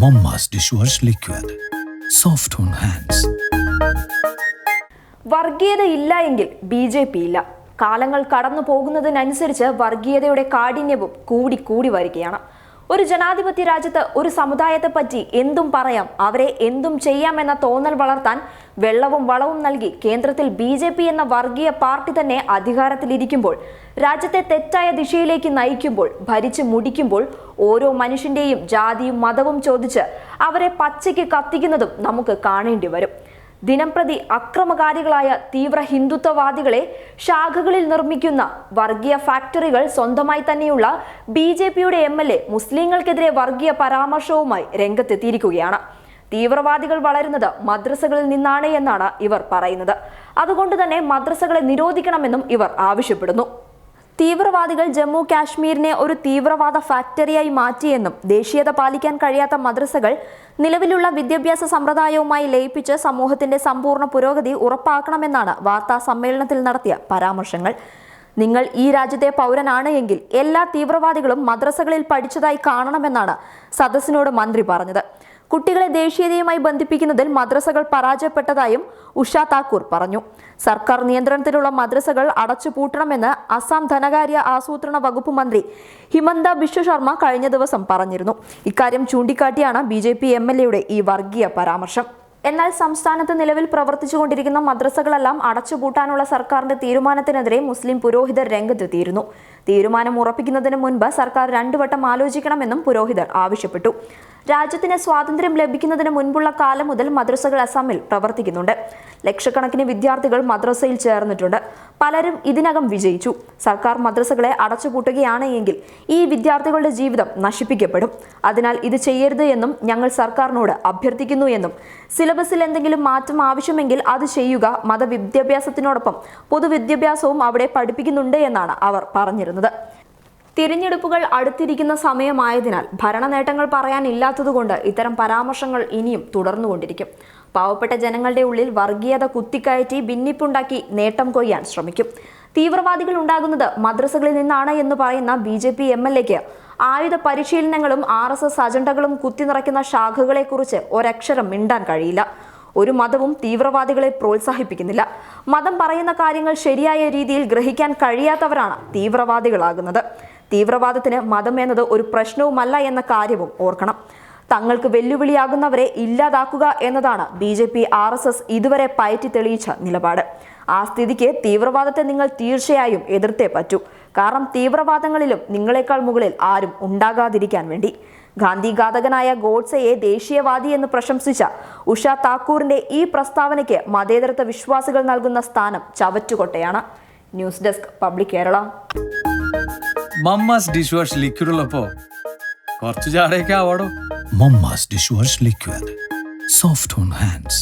Momma's wash liquid soft on hands വർഗീയത ഇല്ല എങ്കിൽ ബി ജെ പി ഇല്ല. കാലങ്ങൾ കടന്നു പോകുന്നതിനനുസരിച്ച് വർഗീയതയുടെ കാഠിന്യവും കൂടി കൂടി വരികയാണ്. ഒരു ജനാധിപത്യ രാജ്യത്ത് ഒരു സമുദായത്തെ പറ്റി എന്തും പറയാം അവരെ എന്തും ചെയ്യാം എന്ന തോന്നൽ വളർത്താൻ വെള്ളവും വളവും നൽകി കേന്ദ്രത്തിൽ ബി ജെ പി എന്ന വർഗീയ പാർട്ടി തന്നെ അധികാരത്തിലിരിക്കുമ്പോൾ രാജ്യത്തെ തെറ്റായ ദിശയിലേക്ക് നയിക്കുമ്പോൾ ഭരിച്ചു മുടിക്കുമ്പോൾ ഓരോ മനുഷ്യന്റെയും ജാതിയും മതവും ചോദിച്ച് അവരെ പച്ചയ്ക്ക് കത്തിക്കുന്നതും നമുക്ക് കാണേണ്ടി വരും. ദിനംപ്രതി അക്രമകാരികളായ തീവ്ര ഹിന്ദുത്വവാദികളെ ശാഖകളിൽ നിർമ്മിക്കുന്ന വർഗീയ ഫാക്ടറികൾ സ്വന്തമായി തന്നെയുള്ള ബി ജെ പിയുടെ എം എൽ എ മുസ്ലിങ്ങൾക്കെതിരെ വർഗീയ പരാമർശവുമായി രംഗത്തെത്തിയിരിക്കുകയാണ്. തീവ്രവാദികൾ വളരുന്നത് മദ്രസകളിൽ നിന്നാണ് എന്നാണ് ഇവർ പറയുന്നത്. അതുകൊണ്ട് തന്നെ മദ്രസകളെ നിരോധിക്കണമെന്നും ഇവർ ആവശ്യപ്പെടുന്നു. തീവ്രവാദികൾ ജമ്മു കാശ്മീരിനെ ഒരു തീവ്രവാദ ഫാക്ടറിയായി മാറ്റിയെന്നും ദേശീയത പാലിക്കാൻ കഴിയാത്ത മദ്രസകൾ നിലവിലുള്ള വിദ്യാഭ്യാസ സമ്പ്രദായവുമായി ലയിപ്പിച്ച് സമൂഹത്തിന്റെ സമ്പൂർണ പുരോഗതി ഉറപ്പാക്കണമെന്നാണ് വാർത്താ സമ്മേളനത്തിൽ നടത്തിയ പരാമർശങ്ങൾ. നിങ്ങൾ ഈ രാജ്യത്തെ പൗരനാണ് എങ്കിൽ എല്ലാ തീവ്രവാദികളും മദ്രസകളിൽ പഠിച്ചതായി കാണണമെന്നാണ് സദസ്സിനോട് മന്ത്രി പറഞ്ഞത്. കുട്ടികളെ ദേശീയതയുമായി ബന്ധിപ്പിക്കുന്നതിൽ മദ്രസകൾ പരാജയപ്പെട്ടതായും ഉഷ താക്കൂർ പറഞ്ഞു. സർക്കാർ നിയന്ത്രണത്തിലുള്ള മദ്രസകൾ അടച്ചുപൂട്ടണമെന്ന് അസം ധനകാര്യ ആസൂത്രണ വകുപ്പ് മന്ത്രി ഹിമന്ത ബിശ്വ ശർമ്മ കഴിഞ്ഞ ദിവസം പറഞ്ഞിരുന്നു. ഇക്കാര്യം ചൂണ്ടിക്കാട്ടിയാണ് B J P M L എയുടെ ഈ വർഗീയ പരാമർശം. എന്നാൽ സംസ്ഥാനത്ത് നിലവിൽ പ്രവർത്തിച്ചുകൊണ്ടിരിക്കുന്ന മദ്രസകളെല്ലാം അടച്ചുപൂട്ടാനുള്ള സർക്കാരിന്റെ തീരുമാനത്തിനെതിരെ മുസ്ലിം പുരോഹിതർ രംഗത്തെത്തിയിരുന്നു തീരുമാനം ഉറപ്പിക്കുന്നതിന് മുൻപ് സർക്കാർ രണ്ടുവട്ടം ആലോചിക്കണമെന്നും പുരോഹിതർ ആവശ്യപ്പെട്ടു. രാജ്യത്തിന് സ്വാതന്ത്ര്യം ലഭിക്കുന്നതിന് മുൻപുള്ള കാലം മുതൽ മദ്രസകൾ അസമിൽ പ്രവർത്തിക്കുന്നുണ്ട്. ലക്ഷക്കണക്കിന് വിദ്യാർത്ഥികൾ മദ്രസയിൽ ചേർന്നിട്ടുണ്ട്. പലരും ഇതിനകം വിജയിച്ചു. സർക്കാർ മദ്രസകളെ അടച്ചുപൂട്ടുകയാണ് എങ്കിൽ ഈ വിദ്യാർത്ഥികളുടെ ജീവിതം നശിപ്പിക്കപ്പെടും. അതിനാൽ ഇത് ചെയ്യരുത് എന്നും ഞങ്ങൾ സർക്കാരിനോട് അഭ്യർത്ഥിക്കുന്നു എന്നും. സിലബസിൽ എന്തെങ്കിലും മാറ്റം ആവശ്യമെങ്കിൽ അത് ചെയ്യുക. മതവിദ്യാഭ്യാസത്തിനോടൊപ്പം പൊതുവിദ്യാഭ്യാസവും അവിടെ പഠിപ്പിക്കുന്നുണ്ട് എന്നാണ് അവർ പറഞ്ഞിരുന്നത്. തിരഞ്ഞെടുപ്പുകൾ അടുത്തിരിക്കുന്ന സമയമായതിനാൽ ഭരണ നേട്ടങ്ങൾ പറയാനില്ലാത്തതുകൊണ്ട് ഇത്തരം പരാമർശങ്ങൾ ഇനിയും തുടർന്നുകൊണ്ടിരിക്കും. പാവപ്പെട്ട ജനങ്ങളുടെ ഉള്ളിൽ വർഗീയത കുത്തിക്കയറ്റി ഭിന്നിപ്പുണ്ടാക്കി നേട്ടം കൊയ്യാൻ ശ്രമിക്കും. തീവ്രവാദികൾ ഉണ്ടാകുന്നത് മദ്രസകളിൽ നിന്നാണ് എന്ന് പറയുന്ന B J P M L എക്ക് ആയുധ പരിശീലനങ്ങളും ആർ എസ് എസ് അജണ്ടകളും കുത്തിനിറയ്ക്കുന്ന ശാഖകളെക്കുറിച്ച് ഒരക്ഷരം മിണ്ടാൻ കഴിയില്ല. ഒരു മതവും തീവ്രവാദികളെ പ്രോത്സാഹിപ്പിക്കുന്നില്ല. മതം പറയുന്ന കാര്യങ്ങൾ ശരിയായ രീതിയിൽ ഗ്രഹിക്കാൻ കഴിയാത്തവരാണ് തീവ്രവാദികളാകുന്നത്. തീവ്രവാദത്തിന് മതം എന്നത് ഒരു പ്രശ്നവുമല്ല എന്ന കാര്യവും ഓർക്കണം. തങ്ങൾക്ക് വെല്ലുവിളിയാകുന്നവരെ ഇല്ലാതാക്കുക എന്നതാണ് B J P R S S ഇതുവരെ പയറ്റി തെളിയിച്ച നിലപാട്. ആ സ്ഥിതിക്ക് തീവ്രവാദത്തെ നിങ്ങൾ തീർച്ചയായും എതിർത്തേ പറ്റൂ. കാരണം തീവ്രവാദങ്ങളിലും നിങ്ങളെക്കാൾ മുകളിൽ ആരും ഉണ്ടാകാതിരിക്കാൻ വേണ്ടി. ഗാന്ധി ഘാതകനായ ഗോഡ്സയെ ദേശീയവാദി എന്ന് പ്രശംസിച്ച ഉഷ താക്കൂറിന്റെ ഈ പ്രസ്താവനയ്ക്ക് മതേതരത്വ വിശ്വാസികൾ നൽകുന്ന സ്ഥാനം ചവറ്റുകൊട്ടയാണ്. News desk public Kerala. Momma's dish wash liquid ഉള്ളപ്പോ കുറച്ച് ചാടയൊക്കെ ആവാടോ Momma's dishwash liquid. Soft on hands.